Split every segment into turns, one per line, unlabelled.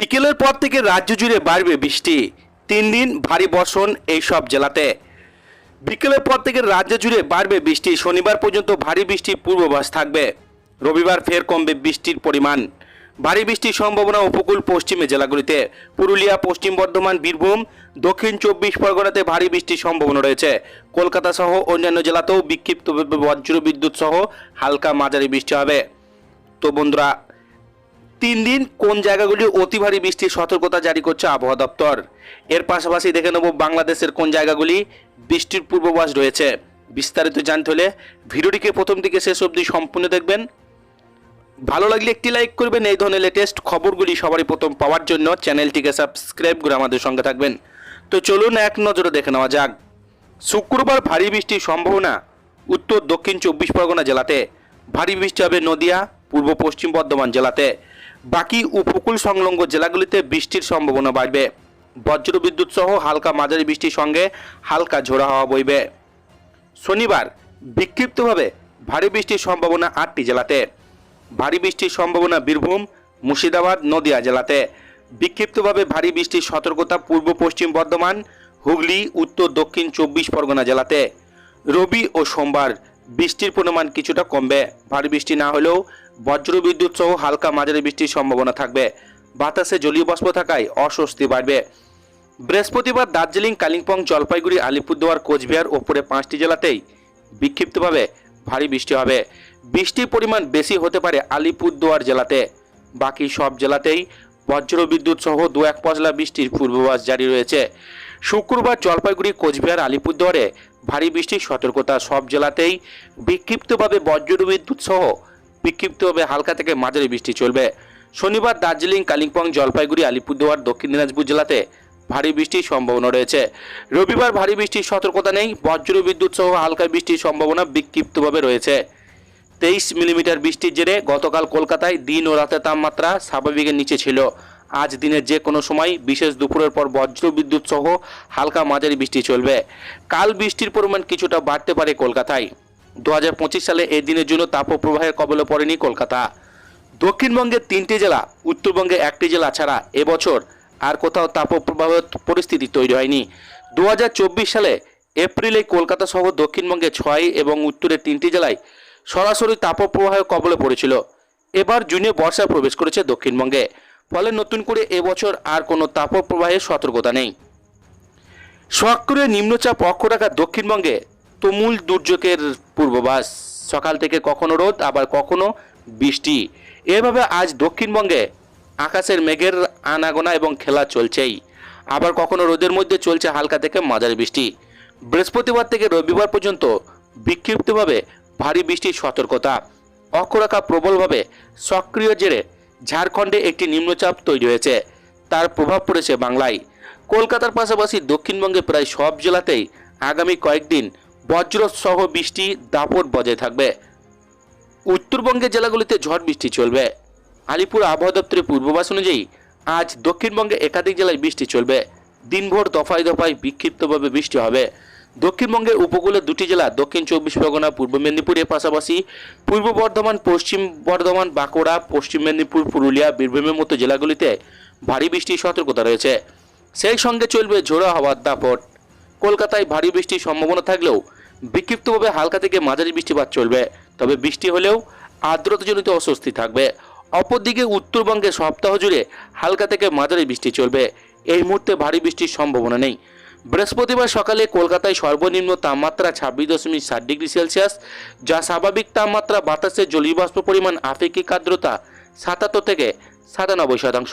বিকেলের পর থেকে রাজ্য জুড়ে বাড়বে বৃষ্টি। তিন দিন ভারী বর্ষণ এই সব জেলাতে। বিকেলের পর থেকে রাজ্য জুড়ে বাড়বে বৃষ্টি। শনিবার পর্যন্ত ভারী বৃষ্টির পূর্বাভাস থাকবে। রবিবার ফের কমবে বৃষ্টির পরিমাণ। ভারী বৃষ্টির সম্ভাবনা উপকূল পশ্চিমে জেলাগুলিতে। পুরুলিয়া, পশ্চিম বর্ধমান, বীরভূম, দক্ষিণ চব্বিশ পরগনাতে ভারী বৃষ্টির সম্ভাবনা রয়েছে। কলকাতা সহ অন্যান্য জেলাতেও বিক্ষিপ্ত বজ্র বিদ্যুৎ সহ হালকা মাঝারি বৃষ্টি হবে। তো বন্ধুরা তিন দিন কোন জায়গাগুলি অতি ভারী বৃষ্টির সতর্কতা জারি করছে আবহাওয়া দপ্তর? এর পাশাপাশি দেখে নেব বাংলাদেশের কোন জায়গাগুলি বৃষ্টির পূর্বাভাস রয়েছে। বিস্তারিত জানতে হলে ভিডিওটিকে প্রথম থেকে শেষ অবধি সম্পূর্ণ দেখবেন। ভালো লাগলে একটি লাইক করবেন, এই ধরনের লেটেস্ট খবরগুলি সবারই প্রথম পাওয়ার জন্য চ্যানেলটিকে সাবস্ক্রাইব করে আমাদের সঙ্গে থাকবেন। তো চলুন এক নজরে দেখে নেওয়া যাক। শুক্রবার ভারী বৃষ্টির সম্ভাবনা উত্তর দক্ষিণ চব্বিশ পরগনা জেলাতে। ভারী বৃষ্টি হবে নদিয়া, পূর্ব পশ্চিম বর্ধমান জেলাতে। বাকি উপকূল সংলগ্ন জেলাগুলিতে বৃষ্টির সম্ভাবনা বাড়বে। বজ্র বিদ্যুৎ সহ হালকা মাঝারি বৃষ্টির সঙ্গে হালকা ঝোড়া হাওয়া বইবে। শনিবার বিক্ষিপ্তভাবে ভারী বৃষ্টির সম্ভাবনা আটটি জেলাতে। ভারী বৃষ্টির সম্ভাবনা বীরভূম, মুর্শিদাবাদ, নদিয়া জেলাতে। বিক্ষিপ্তভাবে ভারী বৃষ্টির সতর্কতা পূর্ব পশ্চিম বর্ধমান, হুগলি, উত্তর, দক্ষিণ চব্বিশ পরগনা জেলাতে। রবি ও সোমবার বৃষ্টির পরিমাণ কিছুটা কমবে। ভারী বৃষ্টি না হলেও বজ্র বিদ্যুৎ সহ হালকা মাঝারি বৃষ্টির সম্ভাবনা থাকবে। বাতাসে জলীয় বাষ্প থাকায় অস্বস্তি বাড়বে। বৃহস্পতিবার দার্জিলিং, কালিম্পং, জলপাইগুড়ি, আলিপুরদুয়ার, কোচবিহার ওপরে পাঁচটি জেলাতেই বিক্ষিপ্তভাবে ভারী বৃষ্টি হবে। বৃষ্টির পরিমাণ বেশি হতে পারে আলিপুরদুয়ার জেলাতে। বাকি সব জেলাতেই বজ্র বিদ্যুৎ সহ দু এক পশলা বৃষ্টির পূর্বাভাস জারি রয়েছে। শুক্রবার জলপাইগুড়ি, কোচবিহার, আলিপুরদুয়ারে ভারী বৃষ্টির সতর্কতা সব জেলাতেই বিক্ষিপ্তভাবে বজ্র বিদ্যুৎ সহ বিক্ষিপ্তভাবে হালকা থেকে মাঝারি বৃষ্টি চলবে। শনিবার দার্জিলিং, কালিম্পং, জলপাইগুড়ি, আলিপুরদুয়ার, দক্ষিণ দিনাজপুর জেলাতে ভারী বৃষ্টির সম্ভাবনা রয়েছে। রবিবার ভারী বৃষ্টির সতর্কতা নেই, বজ্র বিদ্যুৎ সহ হালকা বৃষ্টির সম্ভাবনা বিক্ষিপ্তভাবে রয়েছে। তেইশ মিলিমিটার বৃষ্টির জেরে গতকাল কলকাতায় দিন ও রাতের তাপমাত্রা স্বাভাবিকের নিচে ছিল। আজ দিনের যে কোনো সময় বিশেষ দুপুরের পর বজ্র বিদ্যুৎ সহ হালকা মাঝারি বৃষ্টি চলবে। কাল বৃষ্টির পরিমাণ কিছুটা বাড়তে পারে কলকাতায়। দু হাজার পঁচিশ সালে এই দিনের জন্য তাপপ্রবাহের কবলে পড়েনি কলকাতা। দক্ষিণবঙ্গের তিনটি জেলা, উত্তরবঙ্গে একটি জেলা ছাড়া এবছর আর কোথাও তাপপ্রবাহ পরিস্থিতি তৈরি হয়নি। দু হাজার চব্বিশ সালে এপ্রিলে কলকাতা সহ দক্ষিণবঙ্গে ছয় এবং উত্তরের তিনটি জেলায় সরাসরি তাপপ্রবাহের কবলে পড়েছিল। এবার জুনে বর্ষা প্রবেশ করেছে দক্ষিণবঙ্গে, ফলে নতুন করে এবছর আর কোনো তাপপ্রবাহের সতর্কতা নেই। সক্রিয় নিম্নচাপ অক্ষ রাখা দক্ষিণবঙ্গে তুমুল দুর্যোগের পূর্বাভাস সকাল থেকে কখনো রোদ, আবার কখনো বৃষ্টি। এভাবে আজ দক্ষিণবঙ্গে আকাশের মেঘের আনাগোনা এবং খেলা চলছেই। আবার কখনো রোদের মধ্যে চলছে হালকা থেকে মাঝারি বৃষ্টি। বৃহস্পতিবার থেকে রবিবার পর্যন্ত বিক্ষিপ্তভাবে ভারী বৃষ্টির সতর্কতা। অক্ষরাখা প্রবলভাবে সক্রিয় জেরে ঝাড়খণ্ডে একটি নিম্নচাপ তৈরি হয়েছে। তার প্রভাব পড়েছে বাংলায়। কলকাতার পাশাপাশি দক্ষিণবঙ্গে প্রায় সব জেলাতেই আগামী কয়েকদিন বজ্র সহ বৃষ্টি দাপট বজায় থাকবে। উত্তরবঙ্গের জেলাগুলিতে ঝড় বৃষ্টি চলবে। আলিপুর আবহাওয়া দপ্তরের পূর্বাভাস অনুযায়ী আজ দক্ষিণবঙ্গে একাধিক জেলায় বৃষ্টি চলবে। দিনভর দফায় দফায় বিক্ষিপ্তভাবে বৃষ্টি হবে। দক্ষিণবঙ্গের উপকূলের দুটি জেলা, দক্ষিণ চব্বিশ পরগনা, পূর্ব মেদিনীপুরের পাশাপাশি পূর্ব বর্ধমান, পশ্চিম বর্ধমান, বাঁকুড়া, পশ্চিম মেদিনীপুর, পুরুলিয়া, বীরভূমের মতো জেলাগুলিতে ভারী বৃষ্টির সতর্কতা রয়েছে। সেই সঙ্গে চলবে ঝোড়ো হাওয়ার দাপট। কলকাতায় ভারী বৃষ্টির সম্ভাবনা থাকলেও বিক্ষিপ্তভাবে হালকা থেকে মাঝারি বৃষ্টিপাত চলবে, তবে বৃষ্টি হলেও আর্দ্রতাজনিত অস্বস্তি থাকবে। অপরদিকে উত্তরবঙ্গে সপ্তাহ জুড়ে হালকা থেকে মাঝারি বৃষ্টি চলবে। এই মুহূর্তে ভারী বৃষ্টির সম্ভাবনা নেই। বৃহস্পতিবার সকালে কলকাতায় সর্বনিম্ন তাপমাত্রা ছাব্বিশ দশমিক ষাট ডিগ্রি সেলসিয়াস, যা স্বাভাবিক তাপমাত্রা বাতাসের জলীয় বাষ্প পরিমাণ, আপেক্ষিক আর্দ্রতা সাতাত্তর থেকে সাতানব্বই শতাংশ।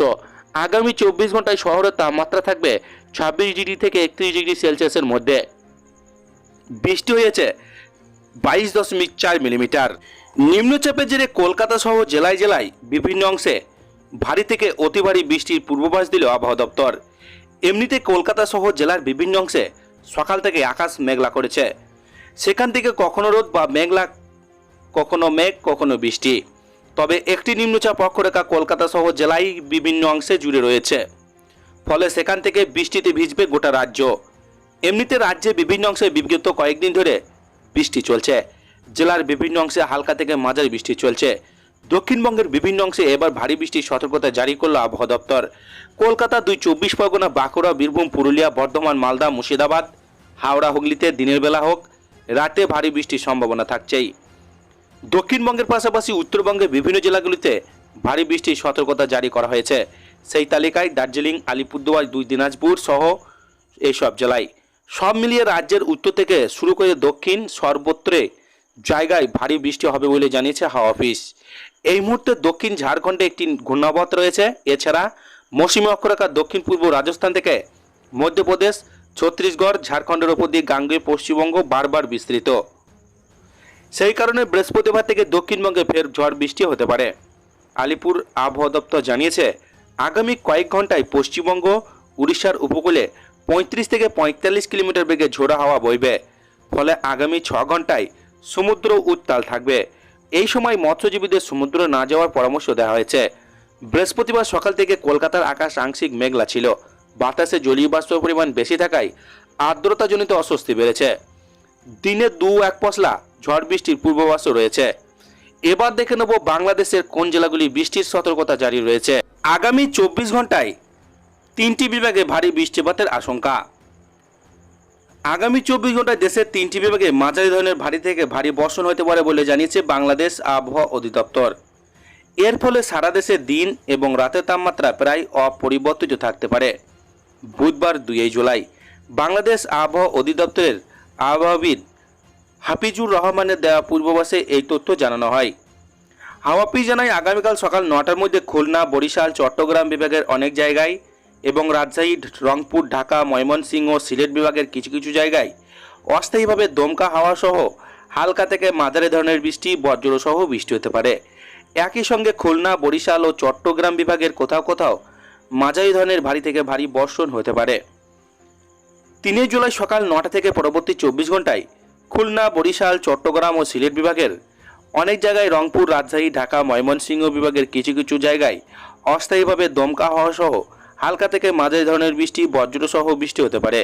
আগামী চব্বিশ ঘন্টায় শহরের তাপমাত্রা থাকবে ছাব্বিশ ডিগ্রি থেকে একত্রিশ ডিগ্রি সেলসিয়াসের মধ্যে। বৃষ্টি হয়েছে। বাইশ দশমিক চার মিলিমিটার। নিম্নচাপের জেরে কলকাতা সহ জেলায় জেলায় বিভিন্ন অংশে ভারী থেকে অতি ভারী বৃষ্টির পূর্বাভাস দিল আবহাওয়া দপ্তর। এমনিতে কলকাতা সহ জেলার বিভিন্ন অংশে সকাল থেকে আকাশ মেঘলা করেছে। সেখান থেকে কখনো রোদ বা মেঘলা, কখনো মেঘ, কখনো বৃষ্টি। তবে একটি নিম্নচাপ অক্ষরেখা কলকাতা সহ জেলায় বিভিন্ন অংশে জুড়ে রয়েছে। ফলে সেখান থেকে বৃষ্টিতে ভিজবে গোটা রাজ্য। এমনিতে রাজ্যে বিভিন্ন অংশে বিগত কয়েকদিন ধরে বৃষ্টি চলছে। জেলার বিভিন্ন অংশে হালকা থেকে মাঝারি বৃষ্টি চলছে। দক্ষিণবঙ্গের বিভিন্ন অংশে এবার ভারী বৃষ্টির সতর্কতা জারি করল আবহাওয়া দপ্তর। কলকাতা দুই চব্বিশ পরগনা, বাঁকুড়া, বীরভূম, পুরুলিয়া, বর্ধমান, মালদা, মুর্শিদাবাদ, হাওড়া, হুগলিতে দিনের বেলা হোক, রাতে ভারী বৃষ্টির সম্ভাবনা থাকছেই। দক্ষিণবঙ্গের পাশাপাশি উত্তরবঙ্গের বিভিন্ন জেলাগুলিতে ভারী বৃষ্টির সতর্কতা জারি করা হয়েছে। সেই তালিকায় দার্জিলিং, আলিপুরদুয়ার, দুই দিনাজপুর সহ এইসব জেলায়। সব মিলিয়ে রাজ্যের উত্তর থেকে শুরু করে দক্ষিণ সর্বত্রে জায়গায় ভারী বৃষ্টি হবে বলে জানিয়েছে হাওয়া অফিস। এই মুহূর্তে দক্ষিণ ঝাড়খণ্ডে একটি ঘূর্ণাবত রয়েছে। এছাড়া মৌসুমী অক্ষরেখা দক্ষিণ পূর্ব রাজস্থান থেকে মধ্যপ্রদেশ, ছত্তিশগড়, ঝাড়খণ্ডের ওপর দিয়ে গাঙ্গেয় পশ্চিমবঙ্গ বারবার বিস্তৃত। সেই কারণে বৃহস্পতিবার থেকে দক্ষিণবঙ্গে ফের ঝড় বৃষ্টি হতে পারে। আলিপুর আবহাওয়া দপ্তর জানিয়েছে, আগামী কয়েক ঘন্টায় পশ্চিমবঙ্গ, উড়িষ্যার উপকূলে পঁয়ত্রিশ থেকে পঁয়তাল্লিশ কিলোমিটার বেগে ঝোড়া হাওয়া বইবে। ফলে আগামী ছ ঘন্টায় সমুদ্র উত্তাল থাকবে। এই সময় মৎস্যজীবীদের সমুদ্র না যাওয়ার পরামর্শ দেওয়া হয়েছে। বৃহস্পতিবার সকাল থেকে কলকাতার আকাশ আংশিক মেঘলা ছিল। বাতাসে জলীয় পরিমাণ বেশি থাকায় আর্দ্রতাজনিত অস্বস্তি বেড়েছে। দিনে দু এক পশলা ঝড় বৃষ্টির পূর্বাভাসও রয়েছে। এবার দেখে নেব বাংলাদেশের কোন জেলাগুলি বৃষ্টির সতর্কতা জারি রয়েছে। আগামী চব্বিশ ঘন্টায় তিনটি বিভাগে ভারী বৃষ্টিপাতের আশঙ্কা। আগামী চব্বিশ ঘন্টায় দেশের তিনটি বিভাগে মাঝারি ধরনের ভারী থেকে ভারী বর্ষণ হতে পারে বলে জানিয়েছে বাংলাদেশ আবহাওয়া অধিদপ্তর। এর ফলে সারা দেশে দিন এবং রাতের তাপমাত্রা প্রায় অপরিবর্তিত থাকতে পারে। বুধবার দুই জুলাই বাংলাদেশ আবহাওয়া অধিদপ্তরের আবহাওয়াবিদ হাফিজুর রহমানের দেওয়া পূর্বাভাসে এই তথ্য জানানো হয়। হাওয়াপি জানায়, আগামীকাল সকাল নটার মধ্যে খুলনা, বরিশাল, চট্টগ্রাম বিভাগের অনেক জায়গায় এবং রাজশাহী, রংপুর, ঢাকা, ময়মনসিংহ, সিলেট বিভাগের কিছু কিছু জায়গায় অস্থায়ীভাবে দমকা হাওয়া সহ হালকা থেকে মাঝারি ধরনের বৃষ্টি, বজ্রসহ বৃষ্টি হতে পারে। একই সঙ্গে খুলনা, বরিশাল ও চট্টগ্রাম বিভাগের কোথাও কোথাও মাঝারি ধরনের ভারী থেকে ভারী বর্ষণ হতে পারে। তিনে জুলাই সকাল নটা থেকে পরবর্তী চব্বিশ ঘন্টায় খুলনা, বরিশাল, চট্টগ্রাম ও সিলেট বিভাগের অনেক জায়গায় রংপুর, রাজশাহী, ঢাকা, ময়মনসিংহ বিভাগের কিছু কিছু জায়গায় অস্থায়ীভাবে দমকা হওয়া সহ হালকা থেকে মাঝারি ধরনের বৃষ্টি, বজ্রসহ বৃষ্টি হতে পারে।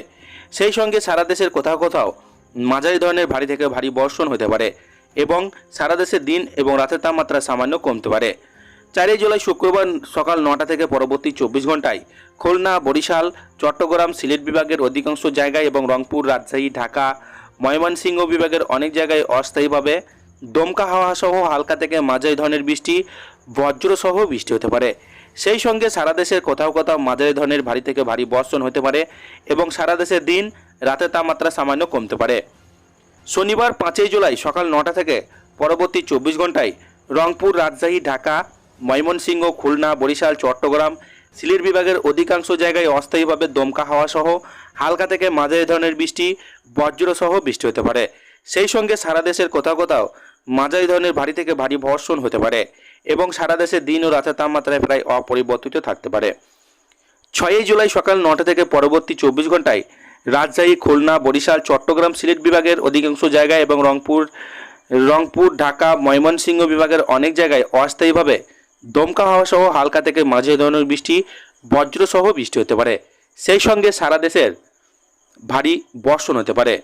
সেই সঙ্গে সারা দেশের কোথাও কোথাও মাঝারি ধরনের ভারী থেকে ভারী বর্ষণ হতে পারে এবং সারা দেশে দিন এবং রাতের তাপমাত্রা সামান্য কমতে পারে। চারই জুলাই শুক্রবার সকাল নটা থেকে পরবর্তী চব্বিশ ঘন্টায় খুলনা, বরিশাল, চট্টগ্রাম, সিলেট বিভাগের অধিকাংশ জায়গায় এবং রংপুর, রাজশাহী, ঢাকা, ময়মনসিংহ বিভাগের অনেক জায়গায় অস্থায়ীভাবে দমকা হাওয়া সহ হালকা থেকে মাঝারি ধরনের বৃষ্টি, বজ্রসহ বৃষ্টি হতে পারে। সেই সঙ্গে সারা দেশের কোথাও কোথাও মাঝারি ধরনের ভারী থেকে ভারী বর্ষণ হতে পারে এবং সারা দেশের দিন রাতের তাপমাত্রা সামান্য কমতে পারে। শনিবার পাঁচই জুলাই সকাল নটা থেকে পরবর্তী চব্বিশ ঘন্টায় রংপুর, রাজশাহী, ঢাকা, ময়মনসিংহ, খুলনা, বরিশাল, চট্টগ্রাম, সিলেট বিভাগের অধিকাংশ জায়গায় অস্থায়ীভাবে দমকা হাওয়া সহ হালকা থেকে মাঝারি ধরনের বৃষ্টি, বজ্রসহ বৃষ্টি হতে পারে। সেই সঙ্গে সারা দেশের কোথাও কোথাও মাঝারি ধরনের ভারী থেকে ভারী বর্ষণ হতে পারে। এবং সারা দেশে দিন ও রাতের তাপমাত্রায় প্রায় অপরিবর্তিত থাকতে পারে। ছয়ই জুলাই সকাল নটা থেকে পরবর্তী চব্বিশ ঘন্টায় রাজশাহী, খুলনা, বরিশাল, চট্টগ্রাম, সিলেট বিভাগের অধিকাংশ জায়গায় এবং রংপুর রংপুর, ঢাকা, ময়মনসিংহ বিভাগের অনেক জায়গায় অস্থায়ীভাবে দমকা হাওয়া সহ হালকা থেকে মাঝে ধরনের বৃষ্টি, বজ্রসহ বৃষ্টি হতে পারে। সেই সঙ্গে সারা দেশের ভারী বর্ষণ হতে পারে।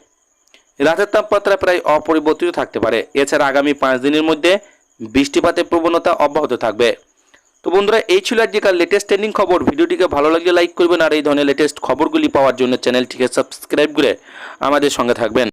রাতের তাপমাত্রা প্রায় অপরিবর্তিত থাকতে পারে। এছাড়া আগামী পাঁচ দিনের মধ্যে বৃষ্টিপাতের প্রবণতা অব্যাহত থাকবে। তো বন্ধুরা, এই ছিল আজকের লেটেস্ট ট্রেন্ডিং খবর। ভিডিওটিকে ভালো লাগলে লাইক করবেন, আর এই ধরনের লেটেস্ট খবরগুলি পাওয়ার জন্য চ্যানেলটিকে সাবস্ক্রাইব করে আমাদের সঙ্গে থাকবেন।